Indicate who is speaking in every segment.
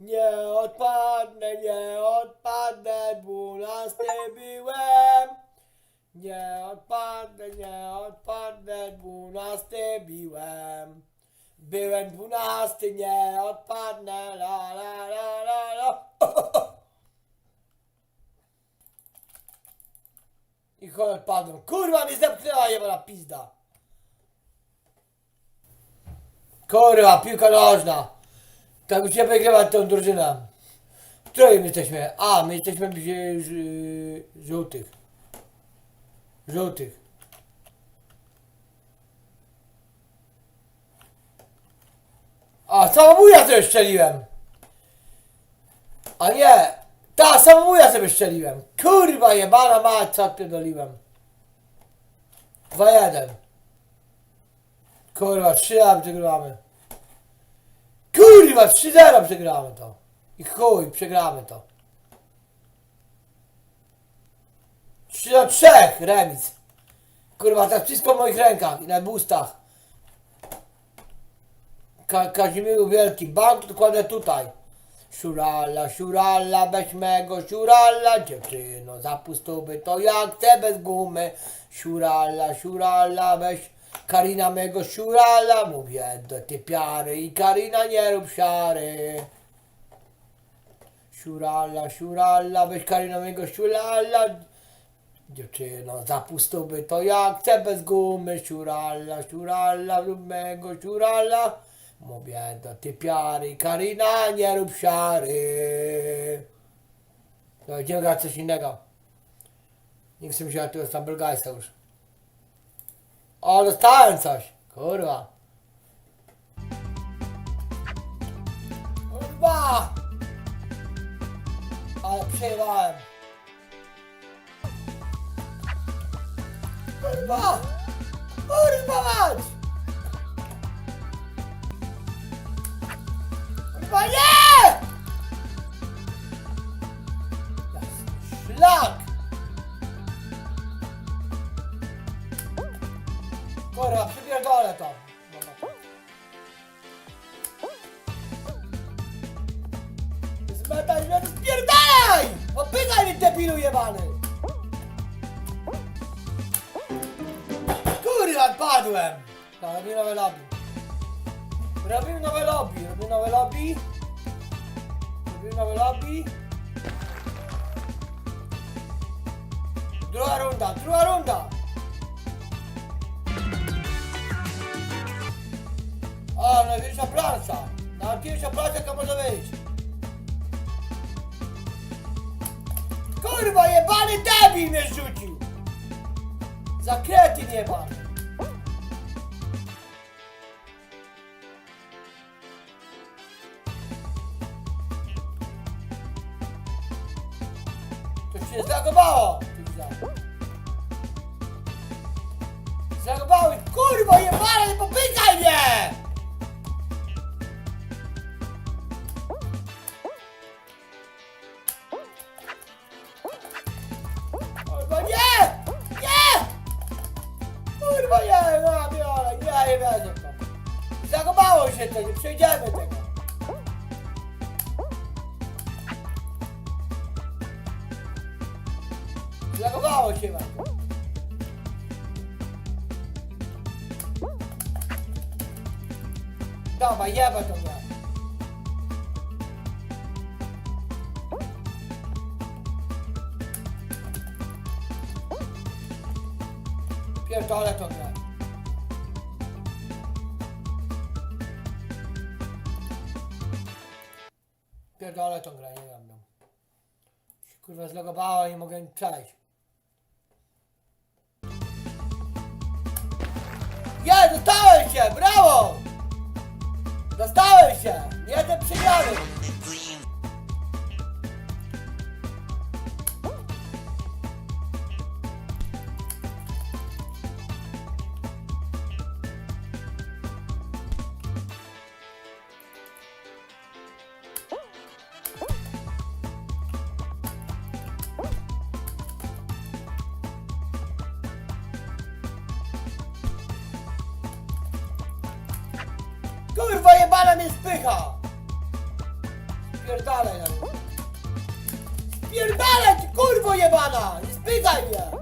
Speaker 1: Nie odpadnę, nie odpadnę, dwunasty byłem. Nie odpadnę, nie odpadnę, dwunasty byłem. Byłem dwunasty, nie odpadnę, la la la la la. I choler padłem. Kurwa mi zepchnęła jebana pizda. Kurwa, piłka nożna. Tak musimy wygrywać tą drużynę. W której my jesteśmy? A, my jesteśmy ż- żółtych. Żółtych. A, samobuja sobie szczeliłem. A nie, ta samobuja sobie szczeliłem. Kurwa jebana mać, co pierdoliłem. 2-1. Kurwa, 3-0 przegramy. Kurwa, 3-0 przegramy to. I chuj, przegramy to. 3 do 3 remis. Kurwa, tak wszystko w moich rękach i na bustach. Ka Kazimierzu Wielki, bank dokładnie tutaj. Szurala, szurala, weź mego szurala, dziewczyno, zapustowy to jak chcę bez gumy. Szurala, szurala, weź Karina mego szurala, mówię do ty piary i Karina nie rób siary. Szurala, szurala, weź Karina mego szurala, Dziewczyno, zapustowy to jak chcę bez gumy, siurala, siurala, rób mego siurala. Mówię do ty piary, Karina, nie rób siary. No, idziemy grać coś innego. Nie chcę mi się tu jest tam Belgajsa już. O, dostałem coś. Kurwa. Kurwa! Ale przejechałem. Kurwa! Kurwa mać! Kurwa, przypierdolę to. Zmetaj mnie, spierdalaj! Odpychaj mnie debilu jebany! Kurwa, padłem! Robimy nowe lobby. Robimy nowe lobby, robimy nowe lobby. Robimy nowe lobby. Druga runda, druga runda! Największa plansza. Największa plansza, jaka może być. Kurwa, jebany debil mnie rzucił! Za kretyn jebany! To się zlagowało! Zlagowały! Kurwa jebane, nie popykaj mnie! Kurwa nie, no biorę, nie, nie wierzę w. Zagobało się to, nie przejdziemy tego. Zagobało się wam. Dobra, jeba to grę. Pierdolę to grę. Pierdolę tą grę, nie wiem. No. Się, Kurwa zlogowało i nie mogę przejść. Ja dostałem się! Brawo! Dostałem się! Nie jestem Kurwa jebana mnie spycha! Spierdalaj na mnie. Spierdalaj kurwo jebana! Nie spychaj mnie!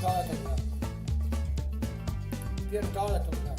Speaker 1: Pierdolę to grę. Pierdolę to grę.